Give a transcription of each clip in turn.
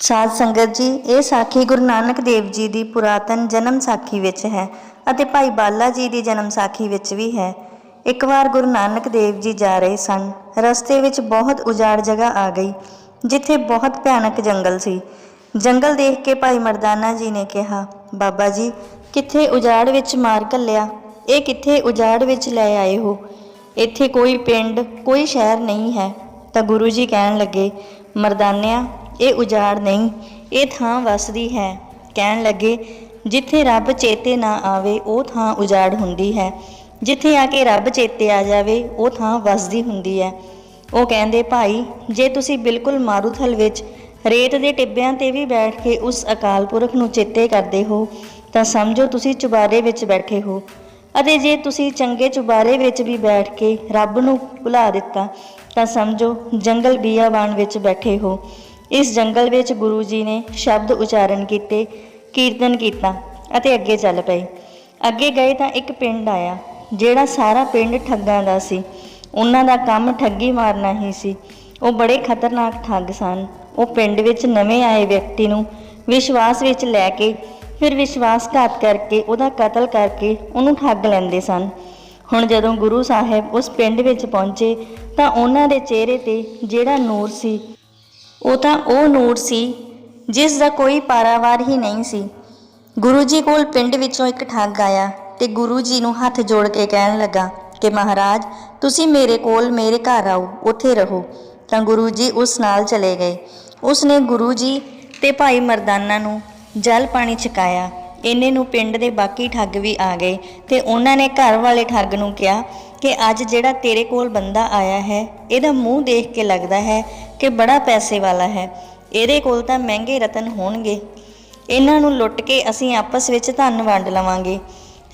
ਸਾਧ ਸੰਗਤ ਜੀ, ਇਹ ਸਾਖੀ ਗੁਰੂ ਨਾਨਕ ਦੇਵ ਜੀ ਦੀ ਪੁਰਾਤਨ ਜਨਮ ਸਾਖੀ ਵਿੱਚ ਹੈ ਅਤੇ ਭਾਈ ਬਾਲਾ ਜੀ ਦੀ ਜਨਮ ਸਾਖੀ ਵਿੱਚ ਵੀ ਹੈ। ਇੱਕ ਵਾਰ ਗੁਰੂ ਨਾਨਕ ਦੇਵ ਜੀ ਜਾ ਰਹੇ ਸਨ, ਰਸਤੇ ਵਿੱਚ ਬਹੁਤ ਉਜਾੜ ਜਗ੍ਹਾ ਆ ਗਈ, ਜਿੱਥੇ ਬਹੁਤ ਭਿਆਨਕ ਜੰਗਲ ਸੀ। ਜੰਗਲ ਦੇਖ ਕੇ ਭਾਈ ਮਰਦਾਨਾ ਜੀ ਨੇ ਕਿਹਾ, ਬਾਬਾ ਜੀ, ਕਿੱਥੇ ਉਜਾੜ ਵਿੱਚ ਮਾਰ ਘੱਲਿਆ? ਇਹ ਕਿੱਥੇ ਉਜਾੜ ਵਿੱਚ ਲੈ ਆਏ ਹੋ? ਇੱਥੇ ਕੋਈ ਪਿੰਡ, ਕੋਈ ਸ਼ਹਿਰ ਨਹੀਂ ਹੈ। ਤਾਂ ਗੁਰੂ ਜੀ ਕਹਿਣ ਲੱਗੇ, ਮਰਦਾਨਿਆਂ ਇਹ ਉਜਾੜ ਨਹੀਂ, ਇਹ ਥਾਂ ਵਸਦੀ ਹੈ। ਕਹਿਣ ਲੱਗੇ, ਜਿੱਥੇ ਰੱਬ ਚੇਤੇ ਨਾ ਆਵੇ, ਉਹ ਥਾਂ ਉਜਾੜ ਹੁੰਦੀ ਹੈ। ਜਿੱਥੇ ਆ ਕੇ ਰੱਬ ਚੇਤੇ ਆ ਜਾਵੇ, ਉਹ ਥਾਂ ਵਸਦੀ ਹੁੰਦੀ ਹੈ। ਉਹ ਕਹਿੰਦੇ, ਭਾਈ, ਜੇ ਤੁਸੀਂ ਬਿਲਕੁਲ ਮਾਰੂਥਲ ਵਿੱਚ ਰੇਤ ਦੇ ਟਿੱਬਿਆਂ ਤੇ ਵੀ ਬੈਠ ਕੇ ਉਸ ਅਕਾਲ ਪੁਰਖ ਨੂੰ ਚੇਤੇ ਕਰਦੇ ਹੋ, ਤਾਂ ਸਮਝੋ ਤੁਸੀਂ ਚੁਬਾਰੇ ਵਿੱਚ ਬੈਠੇ ਹੋ। ਅਤੇ ਜੇ ਤੁਸੀਂ ਚੰਗੇ ਚੁਬਾਰੇ ਵਿੱਚ ਵੀ ਬੈਠ ਕੇ ਰੱਬ ਨੂੰ ਭੁਲਾ ਦਿੱਤਾ, ਤਾਂ ਸਮਝੋ ਜੰਗਲ ਬੀਆਬਾਨ ਵਿੱਚ ਬੈਠੇ ਹੋ। ਇਸ ਜੰਗਲ ਵਿੱਚ ਗੁਰੂ ਜੀ ਨੇ ਸ਼ਬਦ ਉਚਾਰਨ ਕੀਤੇ, ਕੀਰਤਨ ਕੀਤਾ ਅਤੇ ਅੱਗੇ ਚੱਲ ਪਏ। ਅੱਗੇ ਗਏ ਤਾਂ ਇੱਕ ਪਿੰਡ ਆਇਆ, ਜਿਹੜਾ ਸਾਰਾ ਪਿੰਡ ਠੱਗਾਂ ਦਾ ਸੀ। ਉਹਨਾਂ ਦਾ ਕੰਮ ਠੱਗੀ ਮਾਰਨਾ ਹੀ ਸੀ। ਉਹ ਬੜੇ ਖਤਰਨਾਕ ਠੱਗ ਸਨ। ਉਹ ਪਿੰਡ ਵਿੱਚ ਨਵੇਂ ਆਏ ਵਿਅਕਤੀ ਨੂੰ ਵਿਸ਼ਵਾਸ ਵਿੱਚ ਲੈ ਕੇ, ਫਿਰ ਵਿਸ਼ਵਾਸਘਾਤ ਕਰਕੇ, ਉਹਦਾ ਕਤਲ ਕਰਕੇ ਉਹਨੂੰ ਠੱਗ ਲੈਂਦੇ ਸਨ। ਹੁਣ ਜਦੋਂ ਗੁਰੂ ਸਾਹਿਬ ਉਸ ਪਿੰਡ ਵਿੱਚ ਪਹੁੰਚੇ, ਤਾਂ ਉਹਨਾਂ ਦੇ ਚਿਹਰੇ ਤੇ ਜਿਹੜਾ ਨੂਰ ਸੀ ਉਹ ਤਾਂ ਉਹ ਨੂਰ ਸੀ, ਜਿਸ ਦਾ ਕੋਈ ਪਾਰਾਵਾਰ ਹੀ ਨਹੀਂ ਸੀ। ਗੁਰੂ ਜੀ ਕੋਲ ਪਿੰਡ ਵਿੱਚੋਂ ਇੱਕ ਠੱਗ ਆਇਆ ਤੇ ਗੁਰੂ ਜੀ ਨੂੰ ਹੱਥ ਜੋੜ ਕੇ ਕਹਿਣ ਲੱਗਾ ਕਿ ਮਹਾਰਾਜ, ਤੁਸੀਂ ਮੇਰੇ ਕੋਲ ਮੇਰੇ ਘਰ ਆਓ, ਉੱਥੇ ਰਹੋ। ਤਾਂ ਗੁਰੂ ਜੀ ਉਸ ਨਾਲ ਚਲੇ ਗਏ। ਉਸ ਨੇ ਗੁਰੂ ਜੀ ਤੇ ਭਾਈ ਮਰਦਾਨਾ ਨੂੰ ਜਲ ਪਾਣੀ ਛਕਾਇਆ। ਇੰਨੇ ਨੂੰ ਪਿੰਡ ਦੇ ਬਾਕੀ ਠੱਗ ਵੀ ਆ ਗਏ ਤੇ ਉਹਨਾਂ ਨੇ ਘਰ ਵਾਲੇ ਠੱਗ ਨੂੰ ਕਿਹਾ ਕਿ ਅੱਜ ਜਿਹੜਾ ਤੇਰੇ ਕੋਲ ਬੰਦਾ ਆਇਆ ਹੈ, ਇਹਦਾ ਮੂੰਹ ਦੇਖ ਕੇ ਲੱਗਦਾ ਹੈ ਕਿ ਬੜਾ ਪੈਸੇ ਵਾਲਾ ਹੈ। ਇਹਦੇ ਕੋਲ ਤਾਂ ਮਹਿੰਗੇ ਰਤਨ ਹੋਣਗੇ। ਇਹਨਾਂ ਨੂੰ ਲੁੱਟ ਕੇ ਅਸੀਂ ਆਪਸ ਵਿੱਚ ਧਨ ਵੰਡ ਲਵਾਂਗੇ।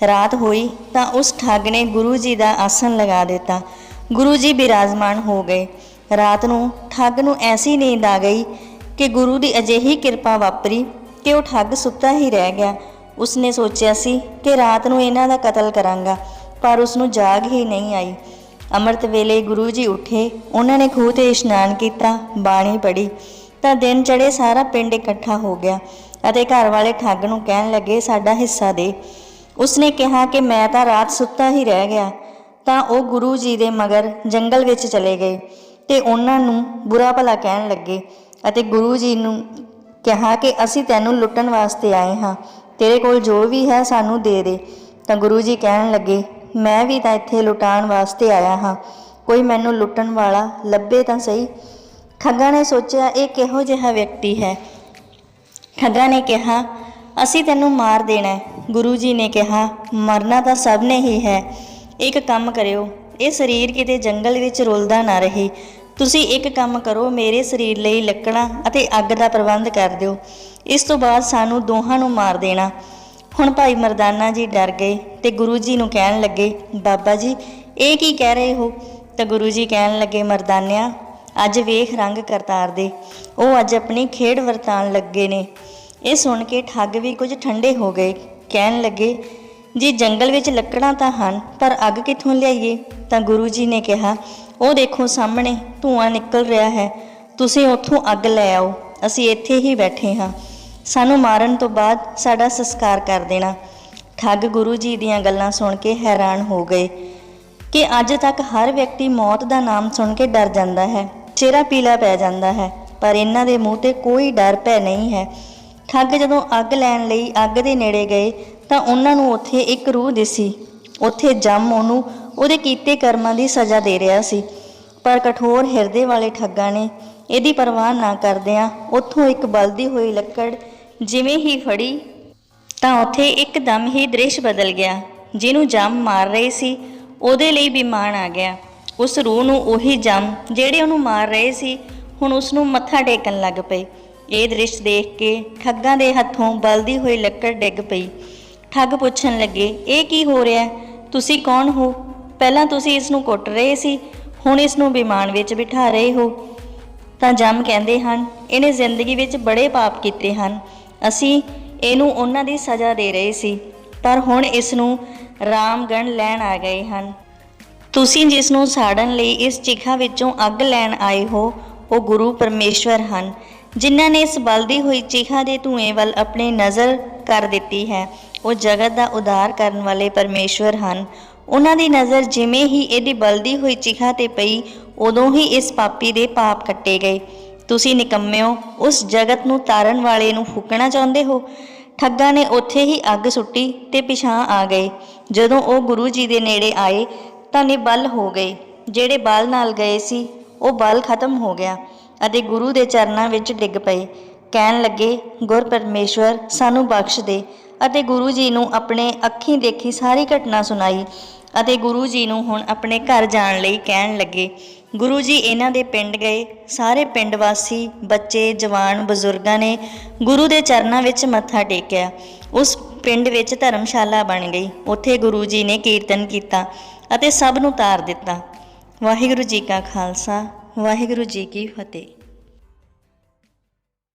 ਰਾਤ ਹੋਈ ਤਾਂ ਉਸ ਠੱਗ ਨੇ ਗੁਰੂ ਜੀ ਦਾ ਆਸਣ ਲਗਾ ਦਿੱਤਾ। ਗੁਰੂ ਜੀ ਬਿਰਾਜਮਾਨ ਹੋ ਗਏ। ਰਾਤ ਨੂੰ ਠੱਗ ਨੂੰ ਐਸੀ ਨੀਂਦ ਆ ਗਈ ਕਿ ਗੁਰੂ ਦੀ ਅਜਿਹੀ ਕਿਰਪਾ ਵਾਪਰੀ ਕਿ ਉਹ ਠੱਗ ਸੁੱਤਾ ਹੀ ਰਹਿ ਗਿਆ। ਉਸਨੇ ਸੋਚਿਆ ਸੀ ਕਿ ਰਾਤ ਨੂੰ ਇਹਨਾਂ ਦਾ ਕਤਲ ਕਰਾਂਗਾ, ਪਰ ਉਸ ਨੂੰ ਜਾਗ ਹੀ ਨਹੀਂ ਆਈ। ਅੰਮ੍ਰਿਤ ਵੇਲੇ ਗੁਰੂ ਜੀ ਉੱਠੇ, ਉਹਨਾਂ ਨੇ ਖੂਹ ਤੇ ਇਸ਼ਨਾਨ ਕੀਤਾ, ਬਾਣੀ ਪੜ੍ਹੀ। ਤਾਂ ਦਿਨ ਚੜੇ ਸਾਰਾ ਪਿੰਡ ਇਕੱਠਾ ਹੋ ਗਿਆ ਅਤੇ ਘਰ ਵਾਲੇ ਠੱਗ ਨੂੰ ਕਹਿਣ ਲੱਗੇ, ਸਾਡਾ ਹਿੱਸਾ ਦੇ। ਉਸਨੇ ਕਿਹਾ ਕਿ ਮੈਂ ਤਾਂ ਰਾਤ ਸੁੱਤਾ ਹੀ ਰਹਿ ਗਿਆ। ਤਾਂ ਉਹ ਗੁਰੂ ਜੀ ਦੇ ਮਗਰ ਜੰਗਲ ਵਿੱਚ ਚਲੇ ਗਏ ਤੇ ਉਹਨਾਂ ਨੂੰ ਬੁਰਾ ਭਲਾ ਕਹਿਣ ਲੱਗੇ ਅਤੇ ਗੁਰੂ ਜੀ ਨੂੰ ਕਿਹਾ ਕਿ ਅਸੀਂ ਤੈਨੂੰ ਲੁੱਟਣ ਵਾਸਤੇ ਆਏ ਹਾਂ। ਤੇਰੇ ਕੋਲ ਜੋ ਵੀ ਹੈ ਸਾਨੂੰ ਦੇ ਦੇ। ਤਾਂ ਗੁਰੂ ਜੀ ਕਹਿਣ ਲੱਗੇ, ਮੈਂ ਵੀ ਤਾਂ ਇੱਥੇ ਲੁਟਾਉਣ ਵਾਸਤੇ ਆਇਆ ਹਾਂ। ਕੋਈ ਮੈਨੂੰ ਲੁੱਟਣ ਵਾਲਾ ਲੱਭੇ ਤਾਂ ਸਹੀ ਖੱਗਾ ਨੇ ਸੋਚਿਆ, ਇਹ ਕਿਹੋ ਜਿਹਾ ਵਿਅਕਤੀ ਹੈ ਖੱਗਾ ਨੇ ਕਿਹਾ, ਅਸੀਂ ਤੈਨੂੰ ਮਾਰ ਦੇਣਾ ਗੁਰੂ ਜੀ ਨੇ ਕਿਹਾ, ਮਰਨਾ ਤਾਂ ਸਭ ਨੇ ਹੀ ਹੈ। ਇੱਕ ਕੰਮ ਕਰਿਓ, ਇਹ ਸਰੀਰ ਕਿਤੇ ਜੰਗਲ ਵਿੱਚ ਰੁਲਦਾ ਨਾ ਰਹੇ। ਤੁਸੀਂ ਇੱਕ ਕੰਮ ਕਰੋ, ਮੇਰੇ ਸਰੀਰ ਲਈ ਲੱਕੜਾਂ ਅਤੇ ਅੱਗ ਦਾ ਪ੍ਰਬੰਧ ਕਰ ਦਿਓ। ਇਸ ਤੋਂ ਬਾਅਦ ਸਾਨੂੰ ਦੋਹਾਂ ਨੂੰ ਮਾਰ ਦੇਣਾ। ਹੁਣ ਭਾਈ ਮਰਦਾਨਾ ਜੀ ਡਰ ਗਏ ਤੇ ਗੁਰੂ ਜੀ ਨੂੰ ਕਹਿਣ ਲੱਗੇ, ਬਾਬਾ ਜੀ, ਇਹ ਕੀ ਕਹਿ ਰਹੇ ਹੋ? ਤਾਂ ਗੁਰੂ ਜੀ ਕਹਿਣ ਲੱਗੇ, ਮਰਦਾਨਿਆ, ਅੱਜ ਵੇਖ ਰੰਗ ਕਰਤਾਰ ਦੇ। ਉਹ ਅੱਜ ਆਪਣੀ ਖੇਡ ਵਰਤਾਨ ਲੱਗੇ ਨੇ। ਇਹ ਸੁਣ ਕੇ ਠੱਗ ਵੀ ਕੁਝ ਠੰਡੇ ਹੋ ਗਏ। ਕਹਿਣ ਲੱਗੇ, ਜੀ ਜੰਗਲ ਵਿੱਚ ਲੱਕੜਾਂ ਤਾਂ ਹਨ, ਪਰ ਅੱਗ ਕਿੱਥੋਂ ਲਿਆਈਏ? ਤਾਂ ਗੁਰੂ ਜੀ ਨੇ ਕਿਹਾ ਉਹ ਦੇਖੋ ਸਾਹਮਣੇ, ਧੂਆਂ ਨਿਕਲ ਰਿਹਾ ਹੈ। ਤੁਸੀਂ ਉੱਥੋਂ ਅੱਗ ਲੈ ਆਓ। ਅਸੀਂ ਇੱਥੇ ਹੀ ਬੈਠੇ ਹਾਂ। ਸਾਨੂੰ ਮਾਰਨ ਤੋਂ ਬਾਅਦ ਸਾਡਾ ਸੰਸਕਾਰ ਕਰ ਦੇਣਾ। ਠੱਗ ਗੁਰੂ ਜੀ ਦੀਆਂ ਗੱਲਾਂ ਸੁਣ ਕੇ ਹੈਰਾਨ ਹੋ ਗਏ ਕਿ ਅੱਜ ਤੱਕ ਹਰ ਵਿਅਕਤੀ ਮੌਤ ਦਾ ਨਾਮ ਸੁਣ ਕੇ ਡਰ ਜਾਂਦਾ ਹੈ। ਚਿਹਰਾ ਪੀਲਾ ਪੈ ਜਾਂਦਾ ਹੈ, ਪਰ ਇਹਨਾਂ ਦੇ ਮੂੰਹ ਤੇ ਕੋਈ ਡਰ ਭੈ ਨਹੀਂ ਹੈ। ਠੱਗ ਜਦੋਂ ਅੱਗ ਲੈਣ ਲਈ ਅੱਗ ਦੇ ਨੇੜੇ ਗਏ ਤਾਂ ਉਹਨਾਂ ਨੂੰ ਉੱਥੇ ਇੱਕ ਰੂਹ ਦਿਸੀ। ਉੱਥੇ ਜੰਮ ਉਹਨੂੰ ਉਹਦੇ ਕੀਤੇ ਕਰਮਾਂ ਦੀ ਸਜ਼ਾ ਦੇ ਰਿਹਾ ਸੀ। ਪਰ ਕਠੋਰ ਹਿਰਦੇ ਵਾਲੇ ਠੱਗਾਂ ਨੇ ਇਹਦੀ ਪਰਵਾਹ ਨਾ ਕਰਦਿਆਂ ਉੱਥੋਂ ਇੱਕ ਬਲਦੀ ਹੋਈ ਲੱਕੜ ਜਿਵੇਂ ਹੀ ਫੜੀ, ਤਾਂ ਉੱਥੇ ਇੱਕਦਮ ਹੀ ਦ੍ਰਿਸ਼ ਬਦਲ ਗਿਆ, ਜਿਹਨੂੰ ਜੰਮ ਮਾਰ ਰਹੇ ਸੀ, ਉਹਦੇ ਲਈ ਬਿਮਾਨ ਆ ਗਿਆ। ਉਸ ਰੂਹ ਨੂੰ ਉਹੀ ਜੰਮ ਜਿਹੜੇ ਉਹਨੂੰ ਮਾਰ ਰਹੇ ਸੀ, ਹੁਣ ਉਸ ਨੂੰ ਮੱਥਾ ਟੇਕਣ ਲੱਗ ਪਏ। ਇਹ ਦ੍ਰਿਸ਼ ਦੇਖ ਕੇ ਠੱਗਾਂ ਦੇ ਹੱਥੋਂ ਬਲਦੀ ਹੋਈ ਲੱਕੜ ਡਿੱਗ ਪਈ। ਠੱਗ ਪੁੱਛਣ ਲੱਗੇ, ਇਹ ਕੀ ਹੋ ਰਿਹਾ? ਤੁਸੀਂ ਕੌਣ ਹੋ? ਪਹਿਲਾਂ ਤੁਸੀਂ ਇਸ ਨੂੰ ਕੁੱਟ ਰਹੇ ਸੀ, ਹੁਣ ਇਸ ਨੂੰ ਬਿਮਾਨ ਵਿੱਚ ਬਿਠਾ ਰਹੇ ਹੋ। ਤਾਂ ਜਮ ਕਹਿੰਦੇ ਹਨ, ਇਹਨੇ ਜ਼ਿੰਦਗੀ ਵਿੱਚ ਬੜੇ ਪਾਪ ਕੀਤੇ ਹਨ। ਅਸੀਂ ਇਹਨੂੰ ਉਹਨਾਂ ਦੀ ਸਜ਼ਾ ਦੇ ਰਹੇ ਸੀ, ਪਰ ਹੁਣ ਇਸ ਨੂੰ ਰਾਮਗਣ ਲੈਣ ਆ ਗਏ ਹਨ। ਤੁਸੀਂ ਜਿਸ ਨੂੰ ਸਾੜਨ ਲਈ ਇਸ ਚਿਖਾ ਵਿੱਚੋਂ ਅੱਗ ਲੈਣ ਆਏ ਹੋ, ਉਹ ਗੁਰੂ ਪਰਮੇਸ਼ਵਰ ਹਨ, ਜਿਨ੍ਹਾਂ ਨੇ ਇਸ ਬਲਦੀ ਹੋਈ ਚਿਖਾ ਦੇ ਧੂਏ ਵੱਲ ਆਪਣੀ ਨਜ਼ਰ ਕਰ ਦਿੱਤੀ ਹੈ। ਉਹ ਜਗਤ ਦਾ ਉਦਾਰ ਕਰਨ ਵਾਲੇ ਪਰਮੇਸ਼ਵਰ ਹਨ। ਉਹਨਾਂ ਦੀ ਨਜ਼ਰ ਜਿਵੇਂ ਹੀ ਇਹਦੀ ਬਲਦੀ ਹੋਈ ਚਿਖਾ ਤੇ ਪਈ, ਉਦੋਂ ਹੀ ਇਸ ਪਾਪੀ ਦੇ ਪਾਪ ਕੱਟੇ ਗਏ। ਤੁਸੀਂ ਨਿਕੰਮਿਓ, ਉਸ ਜਗਤ ਨੂੰ ਤਾਰਨ ਵਾਲੇ ਨੂੰ ਫੂਕਣਾ ਚਾਹੁੰਦੇ ਹੋ? ਠੱਗਾਂ ਨੇ ਉੱਥੇ ਹੀ ਅੱਗ ਸੁੱਟੀ ਤੇ ਪਿਛਾਂ ਆ ਗਏ। ਜਦੋਂ ਉਹ ਗੁਰੂ ਜੀ ਦੇ ਨੇੜੇ ਆਏ, ਤਾਂ ਨਿਬਲ ਹੋ ਗਏ। ਜਿਹੜੇ ਬਲ ਨਾਲ ਗਏ ਸੀ, ਉਹ ਬਲ ਖਤਮ ਹੋ ਗਿਆ ਅਤੇ ਗੁਰੂ ਦੇ ਚਰਨਾਂ ਵਿੱਚ ਡਿੱਗ ਪਏ। ਕਹਿਣ ਲੱਗੇ, ਗੁਰ ਪਰਮੇਸ਼ਵਰ, ਸਾਨੂੰ ਬਖਸ਼ ਦੇ। ਅਤੇ ਗੁਰੂ ਜੀ ਨੂੰ ਆਪਣੇ ਅੱਖੀਂ ਦੇਖੀ ਸਾਰੀ ਘਟਨਾ ਸੁਣਾਈ। ਅਤੇ ਗੁਰੂ ਜੀ ਨੂੰ ਹੁਣ ਆਪਣੇ ਘਰ ਜਾਣ ਲਈ ਕਹਿਣ ਲੱਗੇ। ਗੁਰੂ ਜੀ ਇਹਨਾਂ ਦੇ ਪਿੰਡ ਗਏ। ਸਾਰੇ ਪਿੰਡ ਵਾਸੀ, ਬੱਚੇ, ਜਵਾਨ, ਬਜ਼ੁਰਗਾਂ ਨੇ ਗੁਰੂ ਦੇ ਚਰਨਾਂ ਵਿੱਚ ਮੱਥਾ ਟੇਕਿਆ। ਉਸ ਪਿੰਡ ਵਿੱਚ ਧਰਮਸ਼ਾਲਾ ਬਣ ਗਈ। ਉੱਥੇ ਗੁਰੂ ਜੀ ਨੇ ਕੀਰਤਨ ਕੀਤਾ ਅਤੇ ਸਭ ਨੂੰ ਤਾਰ ਦਿੱਤਾ। ਵਾਹਿਗੁਰੂ ਜੀ ਕਾ ਖਾਲਸਾ, ਵਾਹਿਗੁਰੂ ਜੀ ਕੀ ਫਤਿਹ।